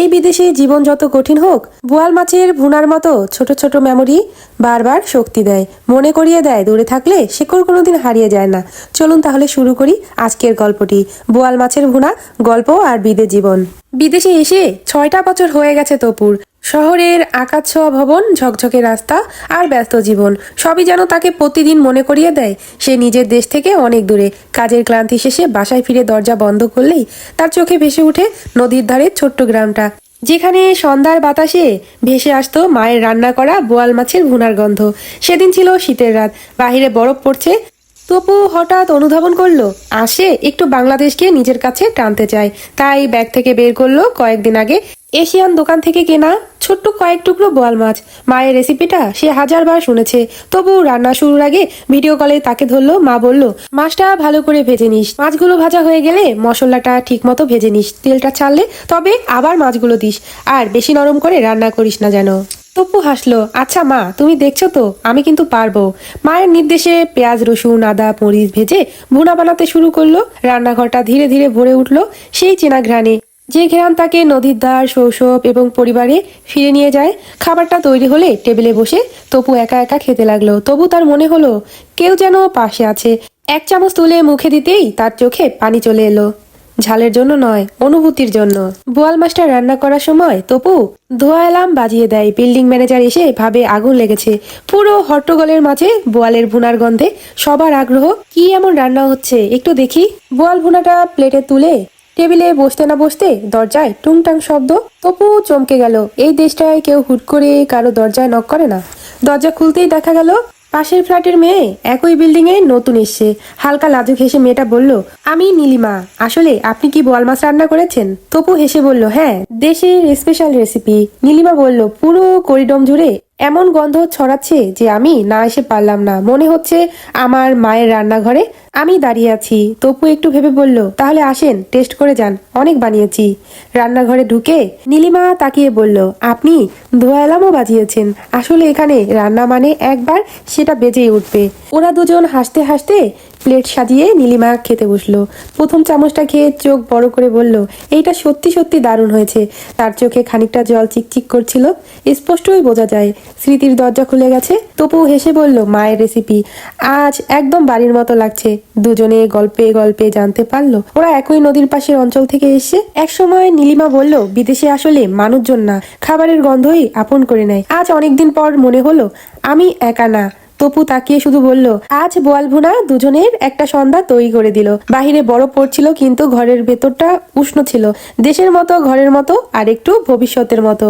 এই বিদেশে জীবন যত কঠিন হোক, বোয়াল মাছের ভুনার মতো ছোট ছোট মেমোরি বারবার শক্তি দেয়। মনে করিয়ে দেয়, দূরে থাকলে শেকড় কোনোদিন হারিয়ে যায় না। চলুন তাহলে শুরু করি আজকের গল্পটি। বোয়াল মাছের ভুনা, গল্প আর বিদে জীবন। বিদেশে এসে ছয়টা বছর হয়ে গেছে তপুর। শহরের আকাশ ছোঁয়া ভবন, ঝকঝকে রাস্তা আর ব্যস্ত জীবন, সবই যেন তাকে প্রতিদিন মনে করিয়ে দেয়। সে নিজের দেশ থেকে অনেক দূরে। কাজের ক্লান্তি শেষে বাসায় ফিরে দরজা বন্ধ করলেই তার চোখে ভেসে ওঠে নদীর ধারে ছোট্ট গ্রামটা। যেখানে সন্ধ্যার বাতাসে ভেসে আসতো মায়ের রান্না করা বোয়াল মাছের ভুনার গন্ধ। সেদিন ছিল শীতের রাত। বাহিরে বরফ পড়ছে। তপু হঠাৎ অনুধাবন করল আসে একটু বাংলাদেশকে নিজের কাছে টানতে চায়। তাই ব্যাগ থেকে বের করল কয়েকদিন আগে এশিয়ান দোকান থেকে কেনা ছোট্ট কয়েক টুকরো বোয়াল মাছ। মায়ের রেসিপিটা সে হাজারবার শুনেছে। তবু রান্না শুরুর আগে ভিডিও কলে তাকে ধরলো, মা বলল, মাছটা ভালো করে ভেজে নিস। মাছগুলো ভাজা হয়ে গেলে মশলাটা ঠিক মতো ভেজে নিস। তেলটা ছাড়লে তবে আবার মাছগুলো দিস। আর বেশি নরম করে রান্না করিস না যেন। তপু হাসলো আচ্ছা মা, তুমি দেখছ তো, আমি কিন্তু পারব। মায়ের নির্দেশে পেঁয়াজ, রসুন, আদা, মরিচ ভেজে ভুনা বানাতে শুরু করল। রান্নাঘরটা ধীরে ধীরে ভরে উঠল সেই চেনা ঘ্রাণে। যে ঘ্রাণ তাকে নদীর দ্বার, শৈশব এবং পরিবারে ফিরে নিয়ে যায়, খাবারটা তৈরি হলে টেবিলে বসে তপু একা একা খেতে লাগল। তবু তার মনে হলো, কেউ যেন পাশে আছে। এক চামচ তুলে মুখে দিতেই তার চোখে পানি চলে এলো। ঝালের জন্য নয়, অনুভূতির জন্য। বোয়াল মাছটা রান্না করার সময় তপু ধোয়া এলাম বাজিয়ে দেয়। বিল্ডিং ম্যানেজার এসে ভাবে আগুন লেগেছে। পুরো হট্টগোলের মাঝে বোয়ালের ভুনার গন্ধে সবার আগ্রহ, কি এমন রান্না হচ্ছে? একটু দেখি। বোয়াল ভুনাটা প্লেটে তুলে টেবিলে বসতে না বসতে দরজায় টুংটাং শব্দ তপু চমকে গেল। এই দেশটায় কেউ হুট করে কারও দরজায় নক করে না। দরজা খুলতেই দেখা গেল পাশের ফ্ল্যাটের মেয়ে একই বিল্ডিং এ নতুন এসছে। হালকা লাজুক হেসে মেয়েটা বলল, আমি নীলিমা। আসলে আপনি কি বোয়াল মাছ রান্না করেছেন? তপু হেসে বলল হ্যাঁ দেশের স্পেশাল রেসিপি নীলিমা বলল, পুরো করিডম জুড়ে এমন গন্ধ ছড়াচ্ছে যে আমি না এসে পারলাম না। মনে হচ্ছে আমার মায়ের রান্নাঘরে আমি দাঁড়িয়ে আছি। তপু একটু ভেবে বলল, তাহলে আসেন, টেস্ট করে যান। অনেক বানিয়েছি। রান্নাঘরে ঢুকে নীলিমা তাকিয়ে বলল, আপনি ধোয়া এলামও বাজিয়েছেন। আসলে এখানে রান্না মানে একবার সেটা বেজেই উঠবে। ওরা দুজন হাসতে হাসতে প্লেট সাজিয়ে নীলিমা খেতে বসল। প্রথম চামচটা খেয়ে চোখ বড় করে বলল, এইটা সত্যি সত্যি দারুণ হয়েছে। তার চোখে খানিকটা জল চিকচিক করছিল। স্পষ্টই বোঝা যায়, স্মৃতির দরজা খুলে গেছে। তপু হেসে বলল, মায়ের রেসিপি আজ একদম বাড়ির মতো লাগছে। দুজনে গল্পে গল্পে জানতে পারল। ওরা একই নদীর পাশের অঞ্চল থেকে এসে একসময় নীলিমা বলল, বিদেশে আসলে মানুষজন না, খাবারের গন্ধই আপন করে নেয়। আজ অনেকদিন পর মনে হলো, আমি একা না। তপু তাকিয়ে শুধু বলল, আজ বোয়াল ভুনা দুজনের একটা সন্ধ্যা তৈরি করে দিল। বাহিরে বরফ পড়ছিল, কিন্তু ঘরের ভেতরটা উষ্ণ ছিল। দেশের মতো, ঘরের মতো আর একটু ভবিষ্যতের মতো।